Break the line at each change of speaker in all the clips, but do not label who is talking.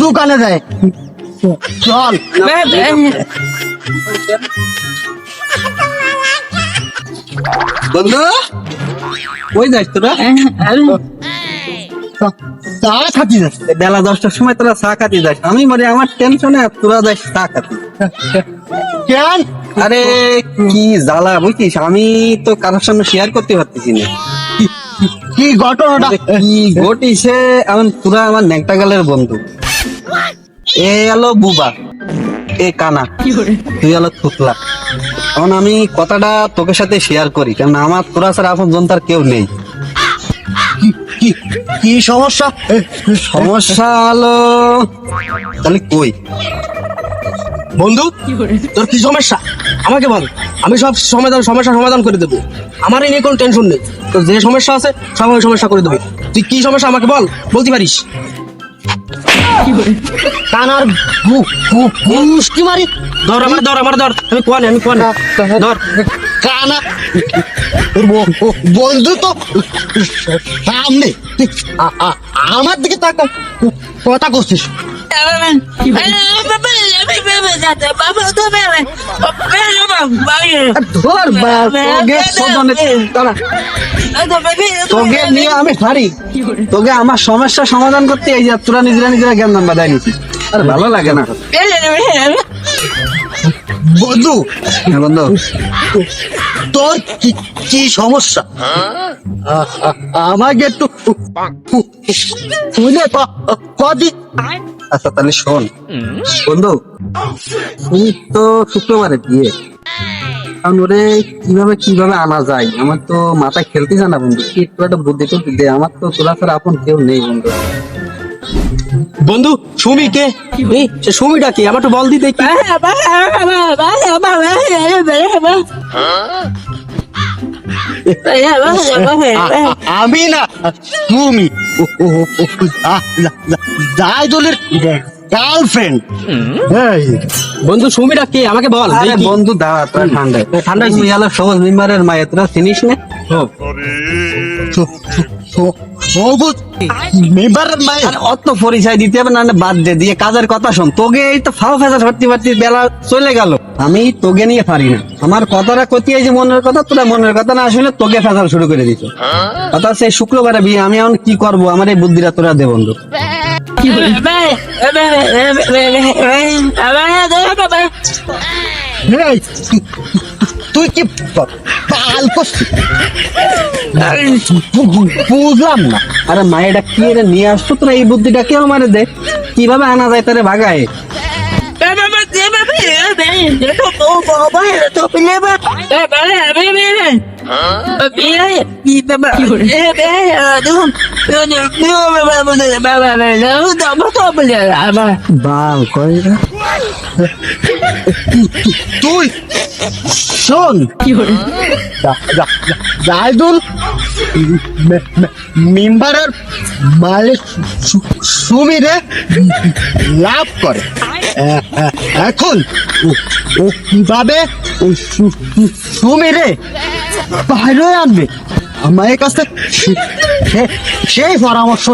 দোকানে যায় চল।
বন্ধু ওই যাস তোরা?
চা যাচ্ছে
এই বেলা দশটার সময় তোরা চা খাতি যাস। আমি মনে আমার টেনশনে তোরা যাস চা খাতি।
কেন?
আরে কি জ্বালা বুঝছিস? আমি তো কারোর সামনে শেয়ার করতে পারতেছি না।
কি ঘটনাটা?
কি ঘটিছে? এখন তোরা আমার নেকটা গালের বন্ধু। এ এলো বুবা এ কানা তুই এলো থুতলা। এখন আমি কথাটা তোকে সাথে শেয়ার করি কারণ আমার তোরা ছাড়া আপন জন তার কেউ নেই।
কি- কি কি সমস্যা?
সমস্যা হলো তাহলে কই?
বন্ধু তোর কি সমস্যা? আমাকে বল। আমি সব সমাধান সমস্যা সমাধান করে দেবো। আমার এই নিয়ে কোনো টেনশন নেই। তোর যে সমস্যা আছে, সব আমি সমস্যা করে দেবো। তুই কি সমস্যা আমাকে বল, বলতে পারিস?
কানার গু গু মুষ্টি মারি।
ধর আমার ধর আমার, ধর। আমি কোয়ানে আমি কোয়ানে ধর।
কানা বন্ধু তো। সামনে। আমার দিকে তাকা কথা করছিস তোকে
নিয়ে আমি হারি। তোকে আমার সমস্যা সমাধান করতে এই যে তোরা নিজেরা নিজেরা জ্ঞান দান বাদায় আর ভালো লাগে না।
বন্ধু
হ্যাঁ, বন্ধু।
তোর কি কি সমস্যা? আ- আ- আমাকে একটু শুনে ক- কদি
আচ্ছা তাহলে শোন বন্ধু তুমি তো শুক্রবারে বিয়ে কারণ ওরে কীভাবে কীভাবে আনা যায় আমার তো মাথায় খেলতে জানা বন্ধু কি একটু একটা বুদ্ধি টুদ্ধি দে আমার তো তোরা ছাড়া আপন কেউ নেই বন্ধু
বন্ধু সুমি কে সে সুমিটা কি আমার একটু বল দিতে
আমি না তুমি জায়দুলের গার্লফ্রেন্ড
বন্ধু সুমিটা কে আমাকে বল
বন্ধু দাঁড়া তোরা ঠান্ডায়
ঠান্ডায়
তুমি আলো সবুজ মেম্বারের মায়ে তোরা চিনিস না
মায়ের
অত পরিচয় দিতে হবে না বাদ দে দিয়ে কাজের কথা শোন তোকে এই তো ফাও ফেসা ভর্তি ভর্তি বেলা চলে গেল আমি তোকে নিয়ে পারি না। আমার কথাটা কতি এই যে মনের কথা তোরা মনের কথা না আসলে তোকে ফেসাল শুরু করে দিত কথা সেই শুক্রবারে বিয়ে আমি এখন কি করব? আমার এই বুদ্ধিটা তোরা দে বন্ধু।
তুই কি পাল বুঝলাম না।
আরে মায়েরা কি নিয়ে আসতো তোরা এই বুদ্ধিটা? কেউ মারে দে। কীভাবে আনা যায় তারে ভাগায়?
তুই শোন। জায়দুল মেম্বারের মালিক সুমিরে লাভ করে এখন ও- কীভাবে ওই সুমিরে বাইরে আনবে আমার কাছে সেই পরামর্শ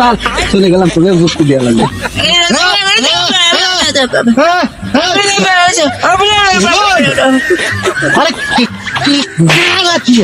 বাল চলে গেলাম তোকে বুঝতে দেওয়া লাগবে
হ্যাঁ, হ্যাঁ, আরে কি কি